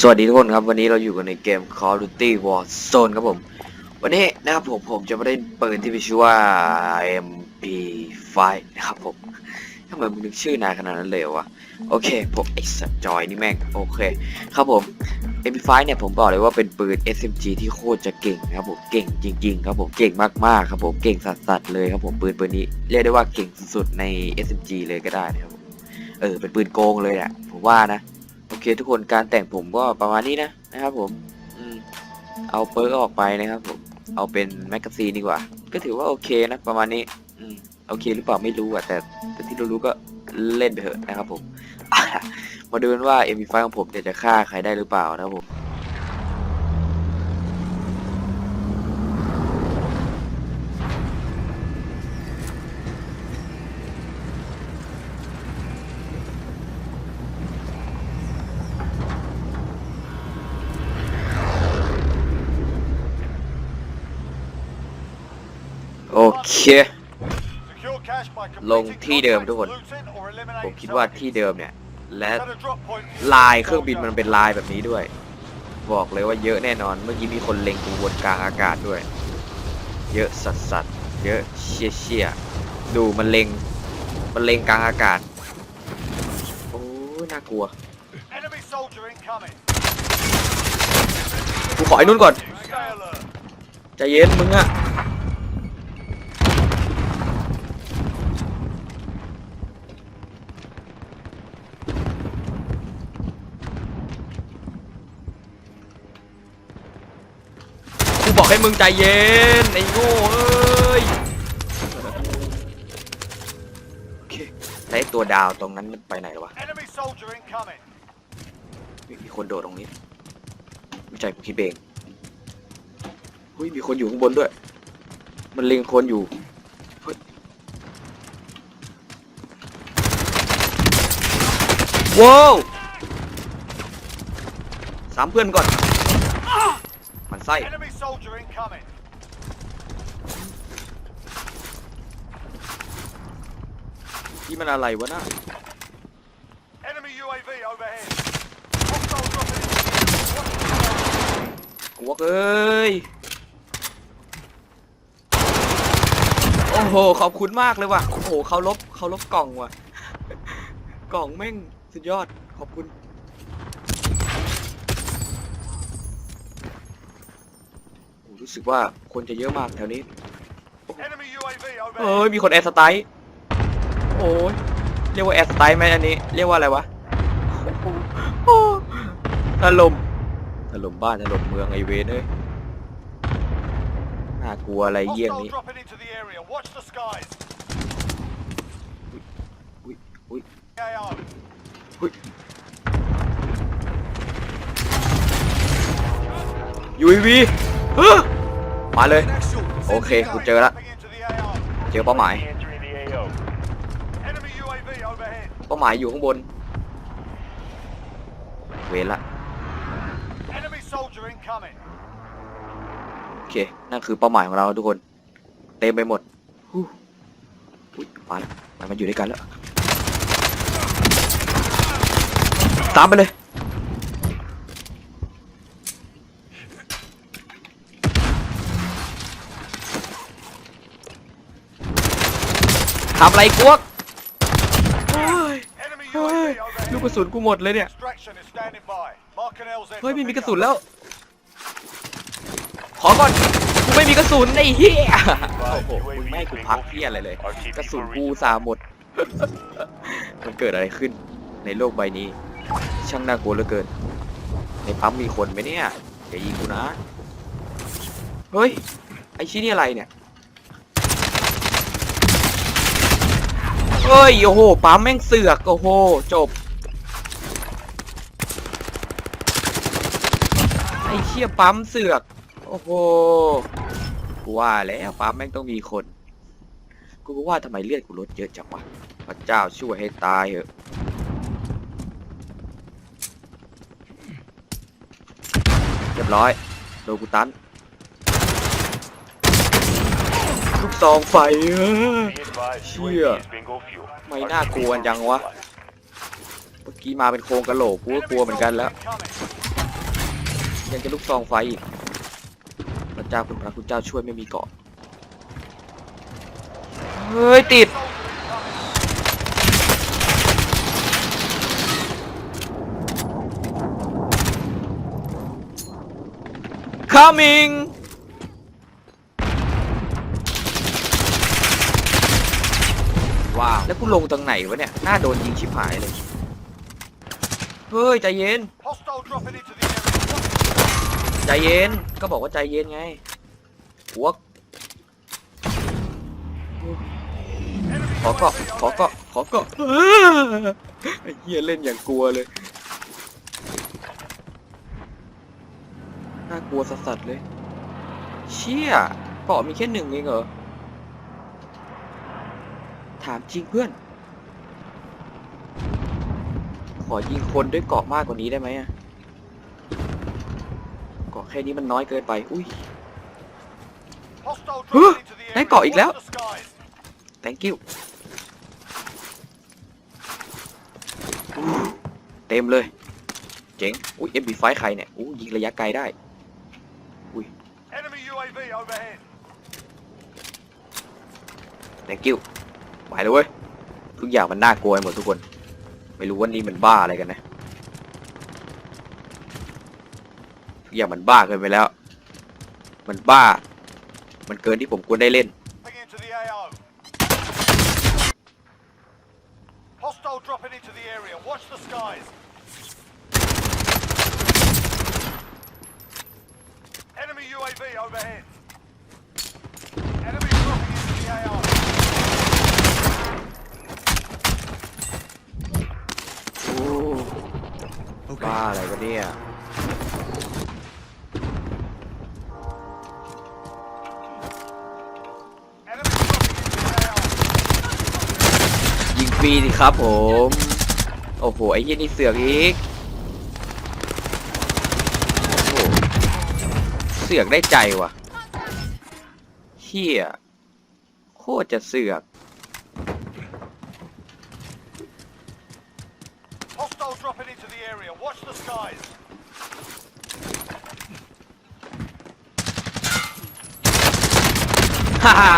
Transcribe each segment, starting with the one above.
สวัสดีทุกคนครับ วันนี้เราอยู่กันในเกม Call of Duty Warzone ครับผม วันนี้นะครับผมผมจะม่ได้ปืนที่มีชื่อว่า MP5 นะครับผมทำไมมึงนึกชื่อนานขนาดนั้นเลยวะโอเค ผมไอ้สัตว์จอยนี่แม่ง โอเค ครับผม MP5 เนี่ยผมบอกเลยว่าเป็นปืน SMG ที่โคตรจะเก่งนะครับผมเก่งจริง ๆ ครับผมเก่งมากๆครับผมเก่งสัสๆเลยครับผมปืนปืนนี้เรียกได้ว่าเก่งสุดๆใน SMG เลยก็ได้นะครับผมเออเป็นปืนโกงเลยแหละผมว่านะ โอเคทุกคนการแต่งผมก็ประมาณนี้นะนะครับผมอืมเอาเปิร์กออกไปนะครับผมเอาเป็นแมกกาซีนดีกว่า ก็ถือว่าโอเคนะประมาณนี้อืมโอเคหรือเปล่าไม่รู้อะแต่แต่ที่รู้ๆก็เล่นไปเถอะนะครับผม มาดูกันว่า MP5 ของผมเนี่ยจะฆ่าใครได้หรือเปล่านะครับผม โอเค ลงที่เดิมทุกคน ผมคิดว่าที่เดิมเนี่ย และลายเครื่องบินมันเป็นลายแบบนี้ด้วย บอกเลยว่าเยอะแน่นอน เมื่อกี้มีคนเล็งกูบนกลางอากาศด้วย เยอะสัสสัสๆเยอะเชี่ยเชี่ยๆดูมันเล็ง มันเล็งกลางอากาศ โอ้ยน่ากลัว กูขอไอ้นุ่นก่อน ใจเย็นมึงอะ มึงใจเย็นไอ้โง่เอ้ยโอเคแล้วไอ้ตัวดาวตรงนั้นมันไปไหนแล้ววะมีคนโดดตรงนี้ไม่ใจผมคิดเองหุ้ยมีคนอยู่ข้างบนด้วย มันเล็งคนอยู่เฮ้ยว้าวสามเพื่อนก่อน มันไส้ที่มันอะไรวะน่ะกวกเอ้ย โอ้โห ขอบคุณมากเลยว่ะ โอ้โหเขาลบเขาลบกล่องว่ะ กล่องแม่งสุดยอด ขอบคุณ โอ้ รู้สึกว่าคนจะเยอะมากแถวนี้เอ้ยมีคนแอร์สไตล์โอ้ยเรียกว่าแอร์สไตล์ไหมอันนี้ เรียกว่าอะไรวะโอ้โหถล่มถล่มบ้านถล่มเมืองไอเวนเอ้ยน่ากลัวอะไรเยี่ยงนี้อุ๊ย UAV เฮ้อ มาเลย โอเคกูเจอละเจอเป้าหมาย เป้าหมายอยู่ข้างบน เวละโอเค นั่นคือเป้าหมายของเราทุกคน เต็มไปหมดฮู้อุ๊ยมาแล้วมันอยู่ด้วยกันแล้ว ตามไปเลย ทำอะไรกวกโอ้ยเฮ้ยลูกกระสุนกูหมดเลยเนี่ย เฮ้ยไม่มีกระสุนแล้ว ขอก่อน กูไม่มีกระสุนไอ้เหี้ย โอ้โหมึงไม่ให้กูพักเหี้ยอะไรเลย กระสุนกูสาหมด มันเกิดอะไรขึ้นในโลกใบนี้ ช่างน่ากลัวเหลือเกิน ในปั๊มมีคนไหมเนี่ยอย่ายิงกูนะ เฮ้ย ไอ้ชี้นี่อะไรเนี่ย ฮ้ยโอ้โหปั๊มแม่งเสือกโอ้โหจบไอ้เชี่ยปั๊มเสือก โอ้โหกูว่าแล้วปั๊มแม่งต้องมีคน กูก็ว่าทำไมเลือดกูลดเยอะจังวะพระเจ้าช่วยให้ตายเถอะเรียบร้อยโดนกูตัน ลูก ซองไฟเออ Cheer. ไม่น่ากลัวจังวะ เมื่อกี้มาเป็นโครงกระโหลกกูก็กลัวเหมือนกันแล้ว ยังจะลูกซองไฟอีกพระเจ้าคุณพระคุณเจ้าช่วยไม่มีเกาะเฮ้ย ติด coming ว้าว แล้วกูลงตรงไหนวะเนี่ยหน้าโดนยิงชิบหายเลย เฮ้ยใจเย็น Hostile dropping into the area. ใจเย็น ก็บอกว่าใจเย็นไงหัว Enemy ขอเกาะ UAV ขอเกาะ overhead. ขอเกาะไอ้เหี้ยเล่นอย่างกลัวเลย น่ากลัวสัสๆเลย เชี่ยเกาะมีแค่หนึ่งเองเหรอ ถามจริงเพื่อน ขอยิงคนด้วยเกาะมากกว่านี้ได้ไหมอะเกาะแค่นี้มันน้อยเกินไป อุ้ย Hostile Huh? dropping into the area. ได้เกาะอีกแล้ว Watch the skies. thank you อู้เต็มเลย เจ๋ง อุ้ย MB5 ใครเนี่ยอู้ยิงระยะไกลได้ Enemy UAV overhead. thank you ไปเลยเว้ยทุกอย่างมันน่ากลัวหมดทุกคน ไม่รู้ว่านี่มันบ้าอะไรกันนะทุกอย่างมันบ้าเกินไปแล้ว มันบ้า มันเกินที่ผมควรได้เล่น Hostile UAV overhead. Enemy dropping into the AR. โอ้ บ้าอะไรวะเนี่ยยิงฟรีสิครับผม โอ้โห ไอ้เหี้ยนี่เสือกอีก โอ้โห เสือกได้ใจว่ะเฮียโคตรจะเสือก Hostile dropping into the area. Watch the skies. ฮ่าฮ่า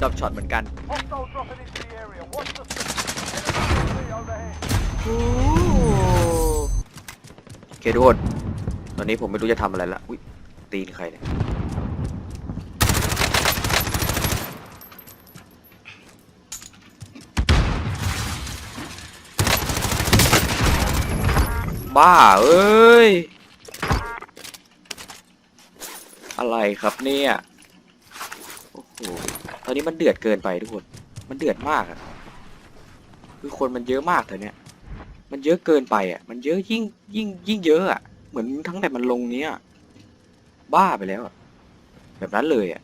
ดรอปช็อตเหมือนกัน Hostile dropping into the area. Watch the skies. Enemy UAV overhead. โอเคทุกคน ตอนนี้ผมไม่รู้จะทำอะไรละ อุ้ยตีนใครเนี่ย บ้าเอ้ย อะไรครับเนี่ย โอ้โห ตอนนี้มันเดือดเกินไปทุกคน มันเดือดมากอะคือคนมันเยอะมากแต่เนี้ยมันเยอะเกินไปอะมันเยอะยิ่งยิ่งยิ่งเยอะอะเหมือนทั้งแต่มันลงเนี้ย บ้าไปแล้วอะแบบนั้นเลยอะ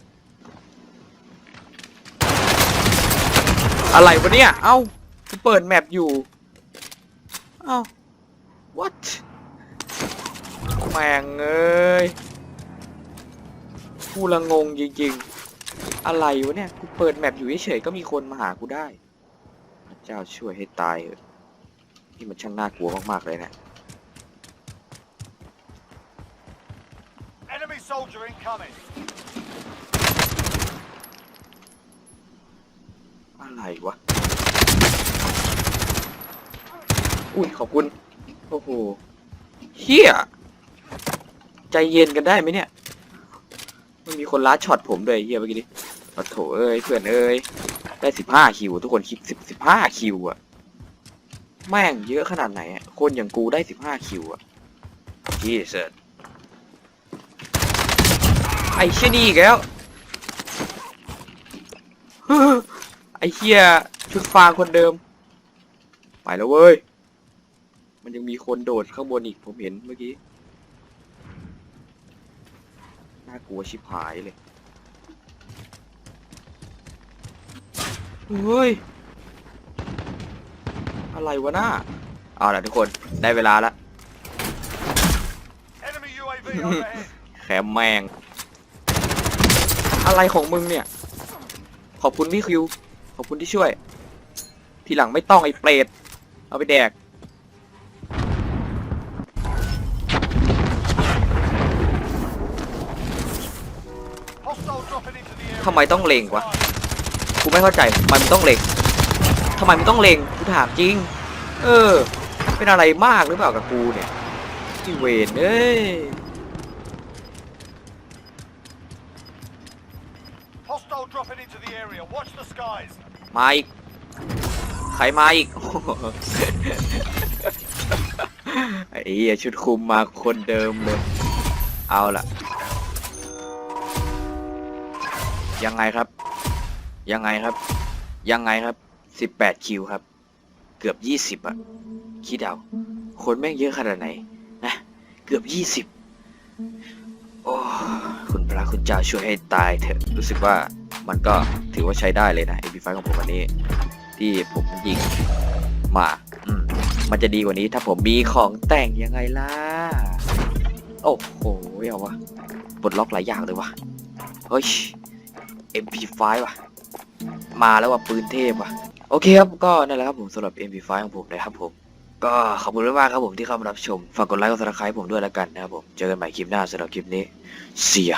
อะไรวะเนี่ย เอ้ากูเปิดแมปอยู่ เอ้า what แม่งเอ้ยกูละงงจริงๆ อะไรวะเนี่ย กูเปิดแมปอยู่เฉยๆก็มีคนมาหากูได้ พระเจ้าช่วยให้ตายเถอะนี่มันช่างน่ากลัวมากๆเลยเนะ Enemy soldier incoming. อะไรวะ อุ้ยขอบคุณ โอ้โหเฮียใจเย็นกันได้ไหมเนี่ย มันมีคนลัดช็อตผมด้วยเฮียเมื่อกี้นี้โอ้โถเอ้ยเพื่อนเอ้ยได้สิบห้าคิว ทุกคนคิดสิบสิบห้าคิวอะแม่งเยอะขนาดไหนอะคนอย่างกูได้สิบห้าคิวอะจีเสิร์ไอ้เชี่ยนี่อีกแล้วไอ้เชี่ยชุดฟางคนเดิม ไปแล้วเว้ย มันยังมีคนโดดข้างบนอีกผมเห็นเมื่อกี้น่ากลัวชิบหายเลยเฮ้ยอะไรวะหน้าเอาล่ะทุกคนได้เวลาละ Enemy UAV overhead. แคมแมง อะไรของมึงเนี่ย ขอบคุณพี่คิว ขอบคุณที่ช่วย ทีหลังไม่ต้องไอ้เปรต เอาไปแดก ทำไมต้องเล็งวะกูไม่เข้าใจทำไมมันต้องเล็งทำไมมันต้องเล็งกูถามจริง เออ เป็นอะไรมากหรือเปล่ากับกูเนี่ยที่เวนเอ้ย Hostile dropping into the area. Watch the skies. มาอีกใครมาอีก ไอ้เหี้ยชุดคุมมาคนเดิมเลย เอาล่ะ ยังไงครับ ยังไงครับ ยังไงครับสิบแปดคิวครับ เกือบยี่สิบอะคิดเอา คนแม่งเยอะขนาดไหนนะเกือบยี่สิบโอ้คุณพระคุณเจ้าช่วยให้ตายเถอะรู้สึกว่ามันก็ถือว่าใช้ได้เลยนะ AP5 ของผมวันนี้ ที่ผมยิงมาอืมมันจะดีกว่านี้ถ้าผมมีของแต่งยังไงล่ะ โอ้โหเอาวะปลดล็อกหลายอย่างเลยวะเฮ้ย MP5 ว่ะ มาแล้วว่ะปืนเทพว่ะ โอเคครับ ก็นั่นแหละครับผมสำหรับ MP5 ของผมนะครับผม ก็ขอบคุณมากๆครับผมที่เข้ามารับชม ฝากกดไลค์กดซับสไครป์ผมด้วยแล้วกันนะครับผม เจอกันใหม่คลิปหน้าสำหรับคลิปนี้ เสีย